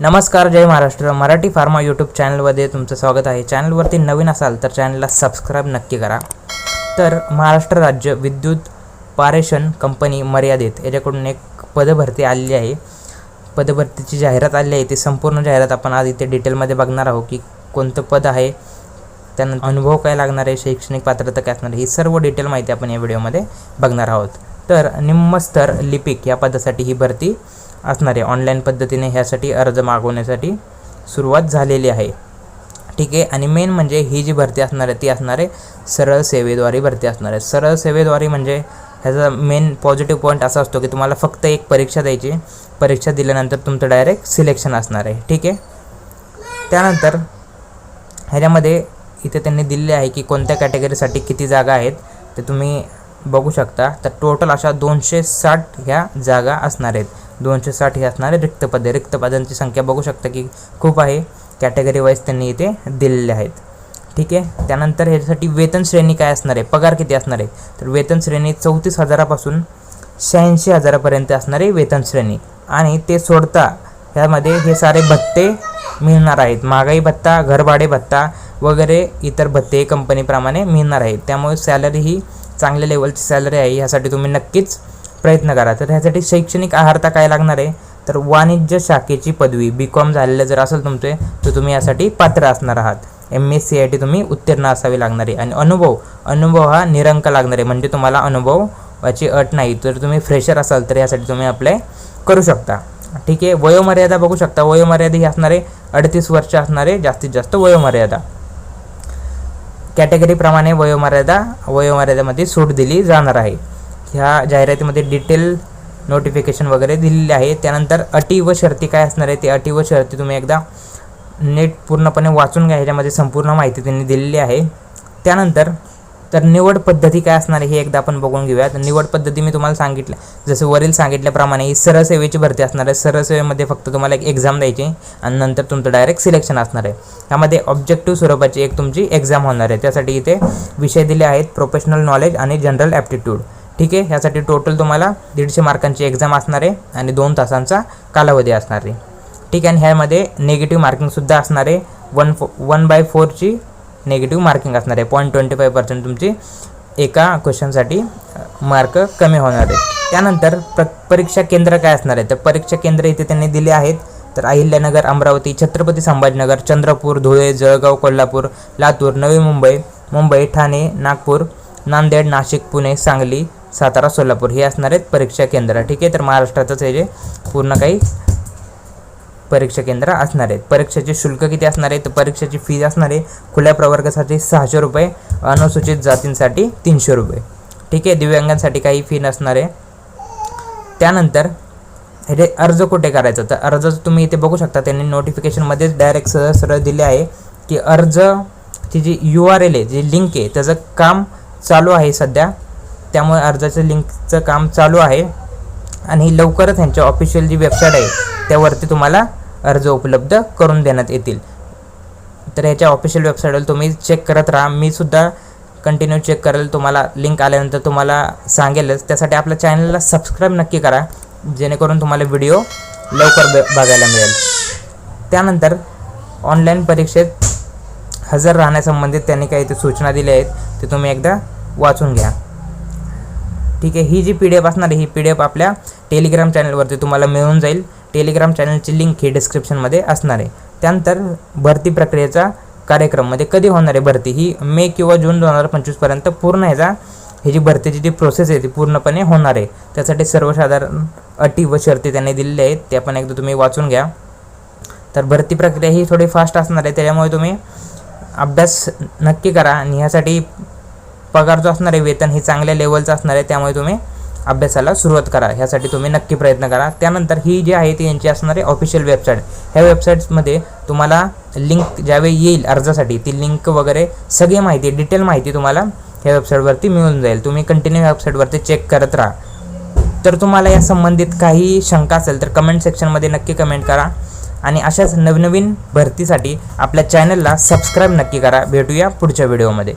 नमस्कार जय Maharashtra. Marathi pharma YouTube चॅनलमध्ये तुमचं स्वागत आहे. चॅनलवरती नवीन असाल तर चॅनलला सबस्क्राईब नक्की करा. तर महाराष्ट्र राज्य विद्युत पारेषण कंपनी मर्यादित याच्याकडून एक पदभरती आलेली आहे. पदभरतीची जाहिरात आली आहे. ती संपूर्ण जाहिरात आपण आज इथे डिटेलमध्ये बघणार आहोत की कोणतं पद आहे त्यानंतर अनुभव काय लागणार आहे शैक्षणिक पात्रता काय असणार आहे ही सर्व डिटेल माहिती आपण या व्हिडिओमध्ये बघणार आहोत. तर निम्मस्तर लिपिक या पदासाठी ही भरती असणार आहे ऑनलाईन पद्धतीने ह्यासाठी अर्ज मागवण्यासाठी सुरुवात झालेली आहे. ठीक आहे? आणि मेन म्हणजे ही जी भरती असणार आहे ती असणार आहे सरळ सेवेद्वारे भरती असणार आहे. सरळ सेवेद्वारे म्हणजे ह्याचा मेन पॉझिटिव्ह पॉईंट असा असतो की तुम्हाला फक्त एक परीक्षा द्यायची. परीक्षा दिल्यानंतर तुमचं डायरेक्ट सिलेक्शन असणार आहे. ठीक आहे? त्यानंतर ह्याच्यामध्ये इथे त्यांनी दिले आहे की कोणत्या कॅटेगरीसाठी किती जागा आहेत ते तुम्ही बघू शकता. तर टोटल अशा दोनशे साठ ह्या जागा असणार आहेत. दोनशे साठ हे असणारे रिक्त पदे रिक्त पदांची संख्या बघू शकता की खूप आहे. कॅटेगरी वाईज त्यांनी इथे दिलेले आहेत. ठीक आहे? त्यानंतर ह्याच्यासाठी वेतन श्रेणी काय असणार आहे? पगार किती असणार आहे? तर वेतन श्रेणी चौतीस हजारापासून शहाऐंशी हजारापर्यंत असणारे वेतन श्रेणी. आणि ते सोडता ह्यामध्ये हे सारे भत्ते मिळणार आहेत. महागाई भत्ता घरभाडे भत्ता वगैरे इतर भत्ते कंपनीप्रमाणे मिळणार आहेत. त्यामुळे सॅलरी ही चांगल्या लेवलची सॅलरी आहे. ह्यासाठी तुम्ही नक्कीच प्रयत्न करा. तर ह्यासाठी शैक्षणिक आहारता काय लागणार आहे? तर वाणिज्य शाखेची पदवी बी कॉम झालेलं जर असेल तुमचे तर तुम्ही यासाठी पात्र असणार आहात. M S C I T तुम्ही उत्तीर्ण असावी लागणार आहे. आणि अनुभव अनुभव हा निरंक लागणार आहे. म्हणजे तुम्हाला अनुभवाची अट नाही. तर तुम्ही फ्रेशर असाल तर यासाठी तुम्ही अप्लाय करू शकता. ठीक आहे? वयोमर्यादा बघू शकता. वयोमर्यादा ही असणारे अडतीस वर्ष असणारे जास्तीत जास्त वयोमर्यादा. कॅटेगरीप्रमाणे वयोमर्यादा वयोमर्यादेमध्ये सूट दिली जाणार आहे. ह्या जाहिरातीमध्ये डिटेल नोटिफिकेशन वगैरे दिलेले आहे. त्यानंतर अटी व शर्ती काय असणार आहे? ते अटी व शर्ती तुम्ही एकदा नेट पूर्णपणे वाचून घ्या. ह्याच्यामध्ये संपूर्ण माहिती त्यांनी दिलेली आहे. त्यानंतर तर निवड पद्धती काय असणार आहे हे एकदा आपण बघून घेऊया. तर निवड पद्धती मी तुम्हाला सांगितलं जसं वरील सांगितल्याप्रमाणे ही सरसेवेची भरती असणार आहे. सरसेवेमध्ये फक्त तुम्हाला एक एक्झाम द्यायची आणि नंतर तुमचं डायरेक्ट सिलेक्शन असणार आहे. त्यामध्ये ऑब्जेक्टिव्ह स्वरूपाची एक तुमची एक्झाम होणार आहे. त्यासाठी इथे विषय दिले आहेत प्रोफेशनल नॉलेज आणि जनरल ॲप्टिट्यूड ठीक आहे? ह्यासाठी टोटल तुम्हाला दीडशे मार्कांची एक्झाम असणार आहे आणि दोन तासांचा कालावधी असणार आहे. ठीक आहे? आणि ह्यामध्ये निगेटिव्ह मार्किंगसुद्धा असणार आहे. वन फो वन बाय फोरची निगेटिव्ह मार्किंग असणार आहे. पॉईंट ट्वेंटी फाईव्ह पर्सेंट तुमची एका क्वेश्चनसाठी मार्क कमी होणार आहे. त्यानंतर प्र परीक्षा केंद्र काय असणार आहे? तर परीक्षा केंद्र इथे त्यांनी दिले आहेत. तर अहिल्यानगर अमरावती छत्रपती संभाजीनगर चंद्रपूर धुळे जळगाव कोल्हापूर लातूर नवी मुंबई मुंबई ठाणे नागपूर नांदेड नाशिक पुणे सांगली सातारा सोलापूर हे असणार आहेत परीक्षा केंद्र. ठीक आहे तर महाराष्ट्रातच हे जे पूर्ण काही परीक्षा केंद्र असणार आहेत. परीक्षेचे शुल्क किती असणार आहे? तर परीक्षेची फी असणार आहे खुल्या प्रवर्गासाठी सहाशे रुपये अनुसूचित जातींसाठी तीनशे रुपये. ठीक आहे दिव्यांगांसाठी काही फी नसणार आहे. त्यानंतर हे अर्ज कुठे करायचं? तर अर्ज तुम्ही इथे बघू शकता त्यांनी नोटिफिकेशनमध्येच डायरेक्ट सरळ सरळ दिले आहे की अर्ज ची जी यू आर एल आहे जी लिंक आहे त्याचं काम चालू आहे सध्या. त्यामुळे अर्जाचं लिंकचं काम चालू आहे. आणि लवकरच ह्यांच्या ऑफिशियल जी वेबसाईट आहे त्यावरती तुम्हाला अर्ज उपलब्ध करून देण्यात येतील. तर ह्याच्या ऑफिशियल वेबसाईटवर तुम्ही चेक करत राहा. मी सुद्धा कंटिन्यू चेक करेल. तुम्हाला लिंक आल्यानंतर तुम्हाला सांगेलच. त्यासाठी आपल्या चॅनलला सबस्क्राईब नक्की करा जेणेकरून तुम्हाला व्हिडिओ लवकर ब बघायला मिळेल. त्यानंतर ऑनलाईन परीक्षेत हजर राहण्यासंबंधित त्यांनी काही ते सूचना दिल्या आहेत ते तुम्ही एकदा वाचून घ्या. ठीक आहे ही जी पी डी एफ असणार आहे ही पी डी एफ आपल्या टेलिग्राम चॅनलवरती तुम्हाला मिळून जाईल. टेलिग्राम चॅनलची लिंक ही डिस्क्रिप्शनमध्ये असणार आहे. त्यानंतर भरती प्रक्रियेचा कार्यक्रम म्हणजे कधी होणार आहे भरती ही मे किंवा जून दोन हजार पंचवीसपर्यंत पूर्ण ह्याचा ही जी भरतीची जी प्रोसेस आहे ती पूर्णपणे होणार आहे. त्यासाठी सर्वसाधारण अटी व शर्ती त्यांनी दिलेल्या आहेत त्या पण एकदा तुम्ही वाचून घ्या. तर भरती प्रक्रिया ही थोडी फास्ट असणार आहे त्याच्यामुळे तुम्ही अभ्यास नक्की करा आणि ह्यासाठी पगार जो असणार आहे वेतन हे चांगल्या लेवलचं असणार आहे त्यामुळे तुम्ही अभ्यासाला सुरुवात करा. ह्यासाठी तुम्ही नक्की प्रयत्न करा. त्यानंतर ही जी आहे ती यांची असणारी ऑफिशियल वेबसाईट ह्या वेबसाईट्समध्ये तुम्हाला लिंक ज्यावेळी येईल अर्जासाठी ती लिंक वगैरे सगळी माहिती डिटेल माहिती तुम्हाला ह्या वेबसाईटवरती मिळून जाईल. तुम्ही कंटिन्यू वेबसाईटवरती चेक करत राहा. तर तुम्हाला या संबंधित काही शंका असेल तर कमेंट सेक्शनमध्ये नक्की कमेंट करा. आणि अशाच नवनवीन भरतीसाठी आपल्या चॅनलला सबस्क्राईब नक्की करा. भेटूया पुढच्या व्हिडिओमध्ये